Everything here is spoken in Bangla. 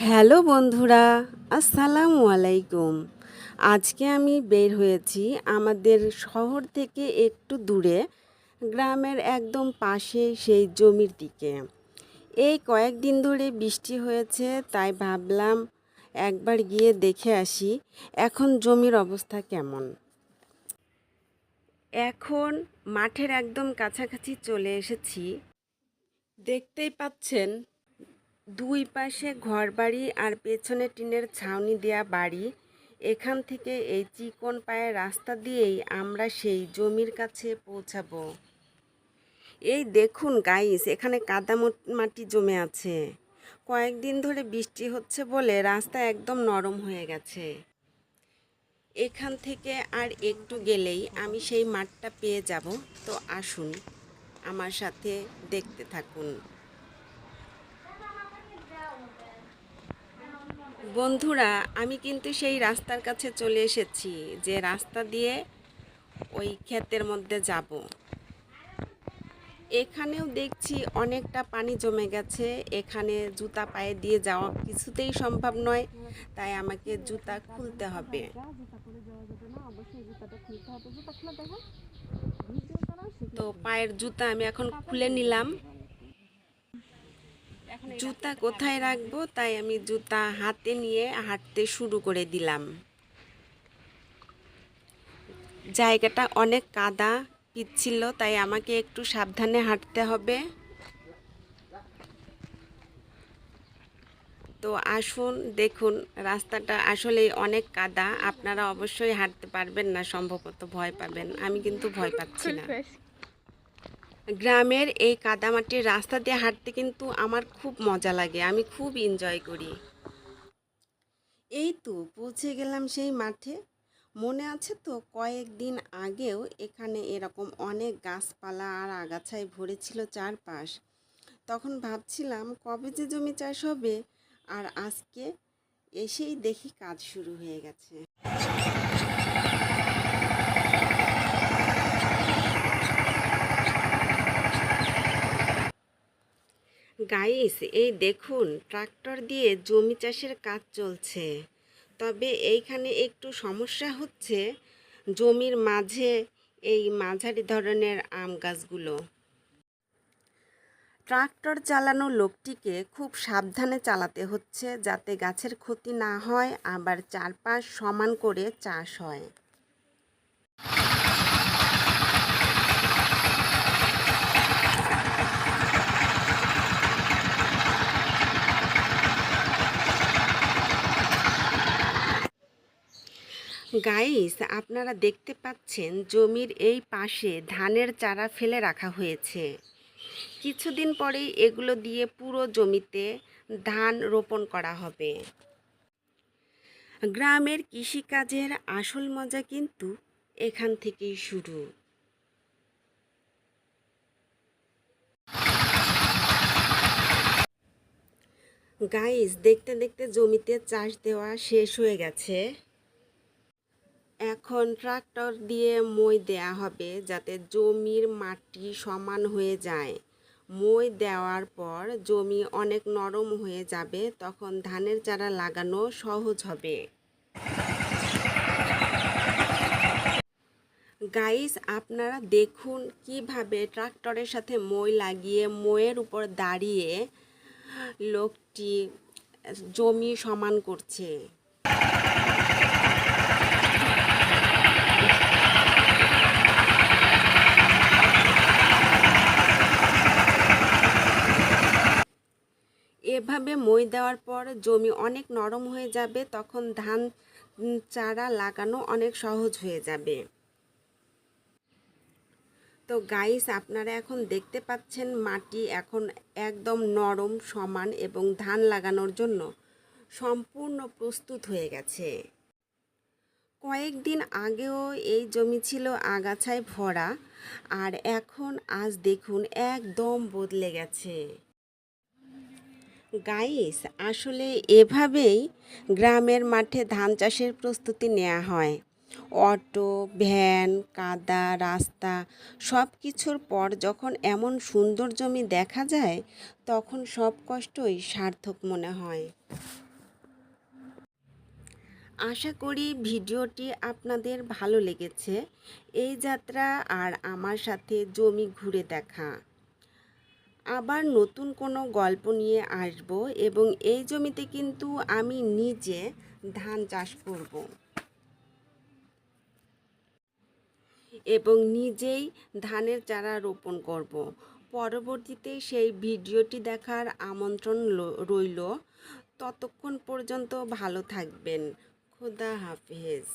হ্যালো বন্ধুরা, আসসালামু আলাইকুম। আজকে আমি বের হয়েছি আমাদের শহর থেকে একটু দূরে, গ্রামের একদম পাশে সেই জমির দিকে। এই কয়েকদিন ধরে বৃষ্টি হয়েছে, তাই ভাবলাম একবার গিয়ে দেখে আসি, এখন জমির অবস্থা কেমন। এখন মাঠের একদম কাছাকাছি চলে এসেছি। দেখতেই পাচ্ছেন দুই পাশে ঘরবাড়ি আর পেছনে টিনের ছাউনি দেয়া বাড়ি, এখান থেকে এই চিকন পায়ের রাস্তা দিয়েই আমরা সেই জমির কাছে পৌঁছাবো। এই দেখুন গাইস এখানে কাদা মাটি জমে আছে। কয়েকদিন ধরে বৃষ্টি হচ্ছে বলে রাস্তা একদম নরম হয়ে গেছে। এখান থেকে আর একটু গেলেই আমি সেই মাঠটা পেয়ে যাব। তো আসুন আমার সাথে দেখতে থাকুন। বন্ধুরা, আমি কিন্তু সেই রাস্তার কাছে চলে এসেছি, যে রাস্তা দিয়ে ওই ক্ষেতের মধ্যে যাব। এখানেও দেখছি অনেকটা পানি জমে গেছে, এখানে জুতা পায়ে দিয়ে যাওয়া কিছুতেই সম্ভব নয়, তাই আমাকে জুতা খুলতে হবে। তো পায়ের জুতা আমি এখন খুলে নিলাম। জুতা কোথায় রাখব? তাই আমি জুতা হাতে নিয়ে হাঁটতে শুরু করে দিলাম। জায়গাটা অনেক কাদা পিচ্ছিল তাই আমাকে একটু সাবধানে হাঁটতে হবে। তো আসুন, দেখুন, রাস্তাটা আসলেই অনেক কাদা। আপনারা অবশ্যই হাঁটতে পারবেন না, সম্ভবত ভয় পাবেন। আমি কিন্তু ভয় পাচ্ছি না। গ্রামের এই কাদামাটির রাস্তা দিয়ে হাঁটতে কিন্তু আমার খুব মজা লাগে, আমি খুব এনজয় করি। এই তো পৌঁছে গেলাম সেই মাঠে। মনে আছে তো কয়েকদিন আগেও এখানে এরকম অনেক গাছপালা আর আগাছায় ভরেছিল চারপাশ। তখন ভাবছিলাম, কবে যে জমি চাষ হবে? আর আজকে এসেই দেখি কাজ শুরু হয়ে গেছে। গাইস এই দেখুন, ট্রাক্টর দিয়ে জমি চাষের কাজ চলছে। তবে এইখানে একটু সমস্যা হচ্ছে জমির মাঝে এই মাঝারি ধরনের আম গাছগুলো। ট্রাক্টর চালানো লোকটিকে খুব সাবধানে চালাতে হচ্ছে যাতে গাছের ক্ষতি না হয়, আবার চারপাশ সমান করে চাষ হয়। গাইস আপনারা দেখতে পাচ্ছেন জমির এই পাশে ধানের চারা ফেলে রাখা হয়েছে। কিছুদিন পরেই এগুলো দিয়ে পুরো জমিতে ধান রোপণ করা হবে। গ্রামের কৃষিকাজের আসল মজা কিন্তু এখান থেকেই শুরু। গাইস দেখতে দেখতে জমিতে চাষ দেওয়া শেষ হয়ে গেছে। এখন ট্রাক্টর দিয়ে মই দেয়া হবে যাতে জমির মাটি সমান হয়ে যায়। মই দেওয়ার পর জমি অনেক নরম হয়ে যাবে, তখন ধানের চারা লাগানো সহজ হবে। গাইস, আপনারা দেখুন কীভাবে ট্রাক্টরের সাথে মই লাগিয়ে মইয়ের উপর দাঁড়িয়ে লোকটি জমি সমান করছে। এভাবে মই দেওয়ার পর জমি অনেক নরম হয়ে যাবে, তখন ধান চারা লাগানো অনেক সহজ হয়ে যাবে। তো গাইস আপনারা এখন দেখতে পাচ্ছেন মাটি এখন একদম নরম, সমান এবং ধান লাগানোর জন্য সম্পূর্ণ প্রস্তুত হয়ে গেছে। কয়েকদিন আগেও এই জমি ছিল আগাছায় ভরা, আর এখন আজ দেখুন একদম বদলে গেছে। গাইস, আসলে এভাবেই গ্রামের মাঠে ধান চাষের প্রস্তুতি নেওয়া হয়। অটো, ভ্যান, কাদা, রাস্তা সব কিছুর পর যখন এমন সুন্দর জমি দেখা যায়, তখন সব কষ্টই সার্থক মনে হয়। আশা করি ভিডিওটি আপনাদের ভালো লেগেছে। এই যাত্রা আর আমার সাথে জমি ঘুরে দেখা। আবার নতুন কোনো গল্প নিয়ে আসব এবং এই জমিতে কিন্তু আমি নিজে ধান চাষ করব। এবং নিজেই ধানের চারা রোপণ করব। পরবর্তীতে সেই ভিডিওটি দেখার আমন্ত্রণ রইল। ততক্ষণ পর্যন্ত ভালো থাকবেন। খুদা হাফেজ।